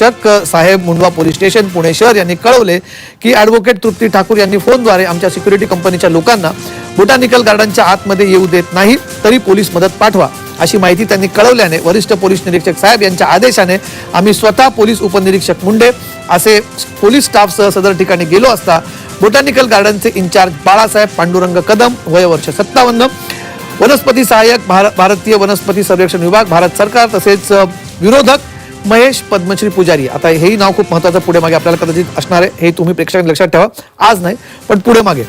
निरीक्षक साहेब Mundhwa police station Pune शहर यांनी कळवले की ॲडव्होकेट तृप्ती ठाकूर यांनी फोनद्वारे आमच्या सिक्युरिटी कंपनीच्या लोकांना बोटानिकल गार्डनच्या आतमध्ये येऊ देत नाही तरी पोलीस मदत पाठवा अशी माहिती त्यांनी कळवल्याने वरिष्ठ पोलीस निरीक्षक साहेब यांच्या आदेशाने आम्ही स्वतः पोलीस उपनिरीक्षक मुंडे असे पोलीस स्टाफसह सदर ठिकाणी गेलो असता बोटानिकल गार्डनचे इंचार्ज बाळासाहेब पांडुरंग कदम वय वर्ष सत्तावन्न वनस्पती सहाय्यक भार- भारतीय वनस्पती सर्वेक्षण विभाग भारत सरकार तसेच विरोधक महेश पद्मश्री पुजारी. आता हेही नाव खूप महत्वाचं पुढे मागे आपल्याला कदाचित असणार आहे हे तुम्ही प्रेक्षकांनी लक्षात ठेवा. आज नाही पण पुढे मागे.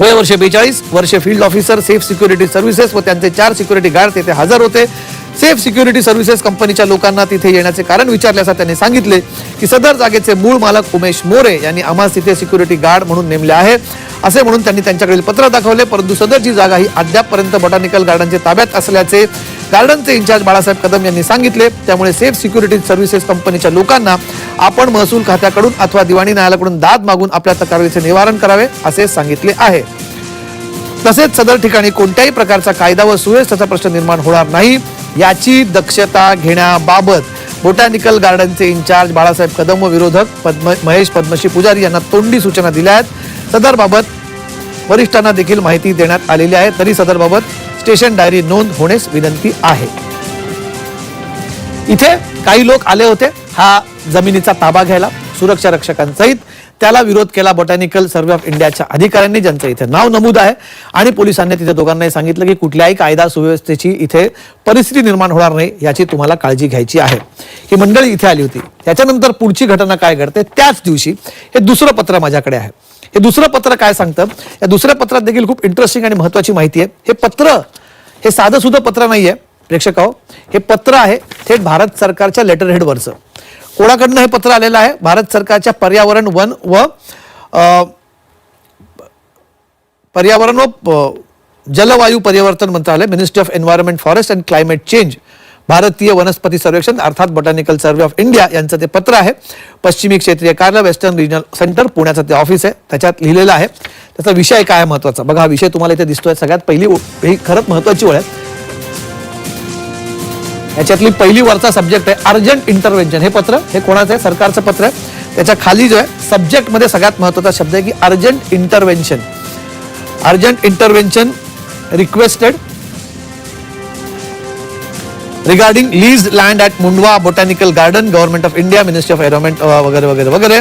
वय वर्ष बेचाळीस वर्ष field officer safe security services व त्यांचे चार सिक्युरिटी गार्ड तेथे हजर होते. सेफ सिक्युरिटी सर्व्हिसेस कंपनीच्या लोकांना तिथे येण्याचे कारण विचारले असता त्यांनी सांगितले की सदर जागेचे मूळ मालक उमेश मोरे यांनी आम्हास तिथे सिक्युरिटी गार्ड म्हणून नेमले आहे. असे म्हणून त्यांनी त्यांच्याकडील पत्र दाखवले परंतु सदरची जागा ही अद्यापपर्यंत बॉटॅनिकल गार्डनचे ताब्यात असल्याचे गार्डनचे इंचार्ज बाळासाहेब कदम यांनी सांगितले त्यामुळे सेफ सिक्युरिटी सर्व्हिसेस कंपनीच्या लोकांना आपण महसूल खात्याकडून अथवा दिवाणी न्यायालयाकडून दाद मागून आपल्या तक्रारीचे निवारण करावे असे सांगितले आहे. तसेच सदर ठिकाणी कोणत्याही प्रकारचा कायदा व सुव्यवस्थेचा प्रश्न निर्माण होणार नाही याची दक्षता घेण्याबाबत बोटॅनिकल गार्डनचे इंचार्ज बाळासाहेब कदम व विरोधक पद्म महेश पद्मश्री पुजारी यांना तोंडी सूचना दिल्या आहेत. सदरबाबत वरिष्ठांना देखील माहिती देण्यात आलेली आहे. तरी सदरबाबत स्टेशन डायरी नोंद होण्यास विनंती आहे. इथे काही लोक आले होते. हा जमिनीचा ताबा घ्यायला सुरक्षा रक्षकांसहित. त्याला विरोध केला बॉटॅनिकल सर्वे ऑफ इंडियाच्या अधिकाऱ्यांनी ज्यांचं इथे नाव नमूद आहे. आणि पोलिसांनी तिथे दोघांनाही सांगितलं की कुठल्याही कायदा सुव्यवस्थेची इथे परिस्थिती निर्माण होणार नाही याची तुम्हाला काळजी घ्यायची आहे. ही मंडळी इथे आली होती. त्याच्यानंतर पुढची घटना काय घडते त्याच दिवशी हे दुसरं पत्र माझ्याकडे आहे. हे दुसरं पत्र काय सांगतं? या दुसऱ्या पत्रात देखील खूप इंटरेस्टिंग आणि महत्वाची माहिती आहे. हे पत्र हे साधं सुद्धा पत्र नाहीये प्रेक्षक हो हे पत्र आहे थेट भारत सरकारच्या लेटर हेडवरचं कोणाकडनं हे पत्र आलेलं आहे? भारत सरकारच्या पर्यावरण वन व पर्यावरण व जलवायू परिवर्तन मंत्रालय ministry of environment forest and climate change भारतीय वनस्पती सर्वेक्षण अर्थात बॉटॅनिकल सर्वे ऑफ इंडिया यांचं ते पत्र आहे. पश्चिमी क्षेत्रीय कार्यालय वेस्टर्न रिजनल सेंटर पुण्याचं ते ऑफिस आहे. त्याच्यात लिहिलेलं आहे. त्याचा विषय काय महत्त्वाचा बघा हा विषय तुम्हाला इथे दिसतोय. सगळ्यात पहिली ही खरंच महत्वाची ओळ आहे. याच्यातली पहिली वरचा सब्जेक्ट आहे अर्जंट इंटरव्हेन्शन हे पत्र हे कोणाचं आहे? सरकारचं पत्र आहे. त्याच्याखाली जो आहे सब्जेक्टमध्ये सगळ्यात महत्त्वाचा शब्द आहे की urgent intervention urgent intervention requested regarding lease land at Mundhwa botanical garden government of India ministry of environment वगैरे वगैरे वगैरे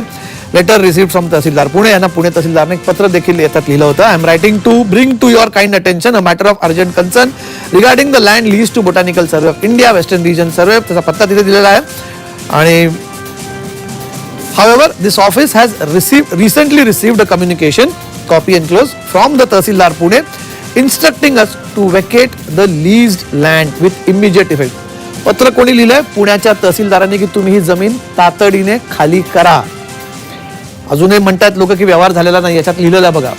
letter receive from Tahsildar Pune. यांना पुणे तहसीलदारने एक पत्र देखील येतात लिहिलं होतं. I am writing to bring to your kind attention a matter of urgent concern regarding the land lease to botanical survey of India western region survey त्याचा पत्ता तिथे दिलेला आहे. आणि However, this office has received recently received a communication, copy enclosed, from the Tahsildar Pune, instructing us to vacate the lease land with immediate effect पत्र कोणी लिहिलंय? पुण्याच्या तहसीलदारांनी की तुम्ही ही जमीन तातडीने खाली करा. अजूनही म्हणतात लोक की व्यवहार झालेला नाही याच्यात लिहिलेला बघा.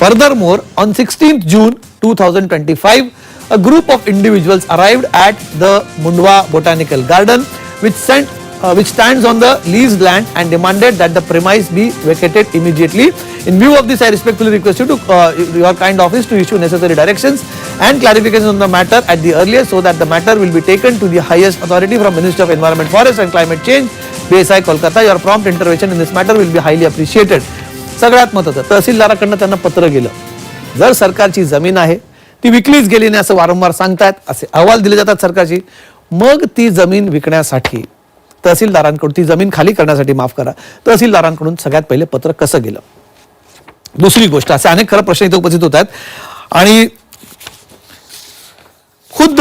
Furthermore on sixteen June two thousand twenty five a group of individuals arrive at the Mundhwa botanical garden with cent uh, which stands on the leased land and demanded that the premise be vacated immediately. In view of this, I respectfully request you to uh, your kind office to issue necessary directions and clarifications on the matter at the earliest, so that the matter will be taken to the highest authority from Ministry of Environment, Forest and Climate Change, BSI Kolkata. Your prompt intervention in this matter will be highly appreciated. सगळ्यात महत्वाचं तहसीलदाराकडनं त्यांना पत्र गेलं जर सरकारची जमीन आहे ती विकलीच गेली नाही असं वारंवार सांगतायत असे अहवाल दिले जातात सरकारची मग ती जमीन विकण्यासाठी तहसीलदारांकडून ती जमीन खाली करण्यासाठी माफ करा. तहसीलदारांकडून सगळ्यात पहिले पत्र कसं गेलं? दुसरी गोष्ट असे अनेक खरं प्रश्न इथे उपस्थित होत आहेत. आणि खुद्द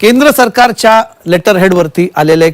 केंद्र सरकारच्या लेटर हेडवरती आलेले एक